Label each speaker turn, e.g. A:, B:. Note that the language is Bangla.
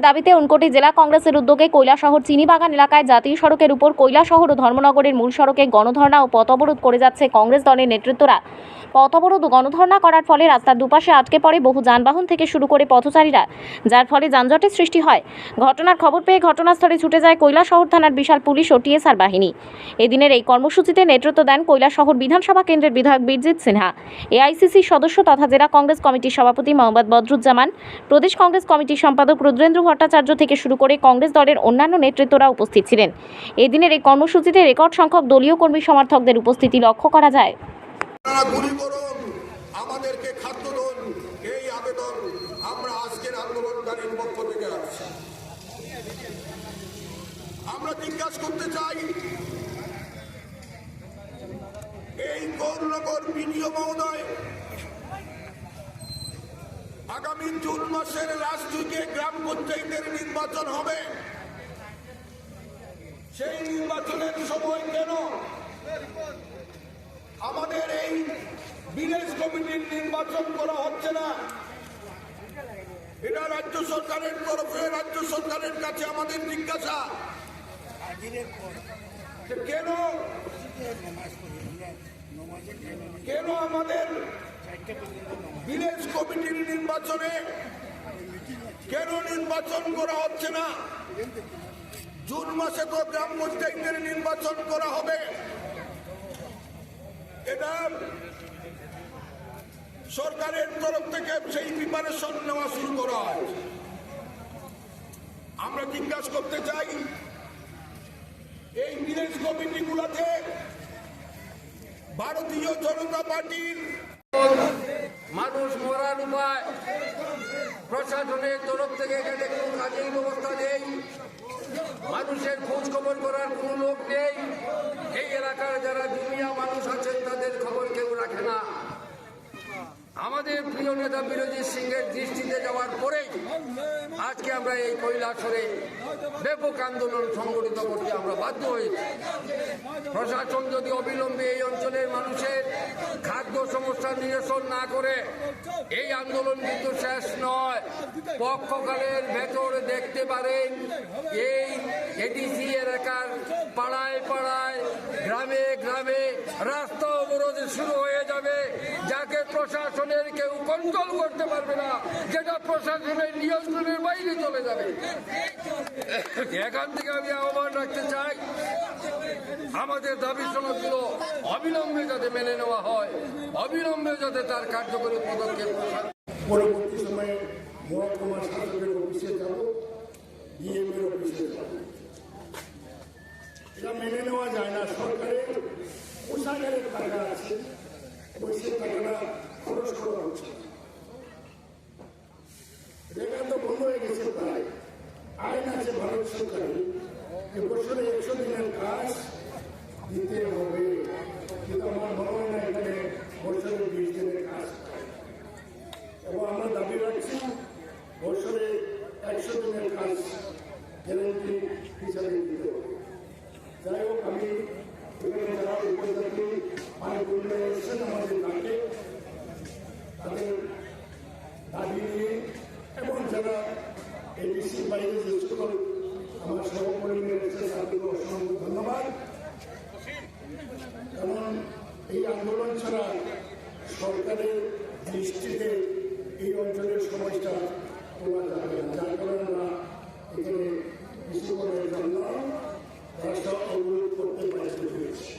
A: দাবিতে উনকোটি জেলা কংগ্রেসের উদ্যোগে কৈলাসহর চিনিবাগান এলাকায় জাতীয় সড়কের উপর কৈলাসহর ও ধর্মনগরের মূল সড়কে গণধর্ণা ও পথ অবরোধ করে যাচ্ছে কংগ্রেস দলের নেতৃত্বরা। পথ অবরোধ গণধর্ণা করার ফলে রাস্তার দুপাশে আটকে পড়ে বহু যানবাহন থেকে শুরু করে পথচারীরা, যার ফলে যানজটের সৃষ্টি হয়। ঘটনার খবর পেয়ে ঘটনাস্থলে ছুটে যায় কৈলাসহর থানার বিশাল পুলিশ ও টিএসআর বাহিনী। এদিনের এই কর্মসূচিতে নেতৃত্ব দেন কৈলাসহর বিধানসভা কেন্দ্রের বিধায়ক বীরজিৎ সিনহা, এআইসিসির সদস্য তথা জেলা কংগ্রেস কমিটির সভাপতি মোহাম্মদ বদরুজ্জামান, প্রদেশ কংগ্রেস কমিটির সম্পাদক রুদ্রেন্দ্র ভট্টাচার্য থেকে শুরু করে কংগ্রেস দলের অন্যান্য নেতৃত্বরা উপস্থিত ছিলেন। এদিনের এই কর্মসূচিতে রেকর্ড সংখ্যক দলীয় কর্মী সমর্থকদের উপস্থিতি লক্ষ্য করা যায়।
B: এই গৌরনগর বিনিয়োগ মহোদয় আগামী জুন মাসের লাস্ট উইকে গ্রাম পঞ্চায়েতের নির্বাচন হবে। সেই নির্বাচনের সময় কেন আমাদের এই বিলেজ কমিটির নির্বাচন করা হচ্ছে না? এটা রাজ্য সরকারের তরফে, রাজ্য সরকারের কাছে আমাদের জিজ্ঞাসা। কেন? কেন আমাদের বিলেজ কমিটির নির্বাচনে কেন নির্বাচন করা হচ্ছে না? জুন মাসে তো গ্রাম পঞ্চায়েতের নির্বাচন করা হবে। এটা সরকারের তরফ থেকে সেই প্রিপারেশন নেওয়া শুরু করা হয়। আমরা জিজ্ঞাসা করতে চাই, এই বিদেশ কমিটিগুলোতে ভারতীয় জনতা পার্টির
C: মানুষ মরার উপায়। প্রশাসনের তরফ থেকে এখানে কোনো কাজের ব্যবস্থা নেই। মানুষের খোঁজ খবর করার কোনো লোক নেই। এই এলাকার যারা দুনিয়া মানুষ আছেন, তাদের খবর কেউ রাখে না। আমাদের প্রিয় নেতা বিরোধী সিংহের দৃষ্টিতে যাওয়ার পরেই আজকে আমরা এই কৈলাসরে ব্যাপক আন্দোলন সংগঠিত করতে আমরা বাধ্য হয়েছি। প্রশাসন যদি অবিলম্বে এই অঞ্চলের মানুষের সমস্যা নিরসন না করে এই আন্দোলন কিন্তু শেষ নয়। পক্ষকালের ভেতর দেখতে পারেন এই এডিসি এলাকার পাড়ায় পাড়ায়, গ্রামে গ্রামে রাস্তা অবরোধ শুরু হয়ে যাবে। যাকে প্রশাসনের কেউ কন্ট্রোল করতে পারবে না, যেটা প্রশাসনের নিয়ন্ত্রণের বাইরে চলে যাবে। এখান থেকে আমি আহ্বান রাখতে চাই, আমাদের দাবি সনদগুলো অবিলম্বে যাতে মেনে নেওয়া হয়, অবিলম্বে যাতে তার কার্যকরী পদক্ষেপ
B: পরবর্তী সময়ে মহকুমা শাসকের অফিসে যাব ডিএমের অফিসে যাব। এটা মেনে নেওয়া যায় না। সরকারের কোষাগারের টাকা আছে ওই সে টাকাটা খরচ না। এটা তো বন্ধ হয়ে গেছে প্রায়। আইন আছে ভারত সরকারের। যে বছরে একশো দিনের কাজ দিতে আমার মনে হয় না এখানে বছরে বিশ দিনের কাজ। এবং হিসাবে দিতে যাই হোক, আমি এখানে যারা উপজাতি মানে এসেছেন, আমাদের ডাকে। তাদের দাবি নিয়ে এবং যারা এডিসি বাইরে যে সকল আমার সহকর্মী রয়েছে তাদেরকে অসংখ্য ধন্যবাদ। কারণ এই আন্দোলন ছাড়া সরকারের দৃষ্টিতে এই অঞ্চলের সমস্যা তোলা যাবে না। যার কারণে আমরা এখানে বিশ্বকর্মের জন্য রাস্তা অবরোধ করতে বাধ্য হয়েছি।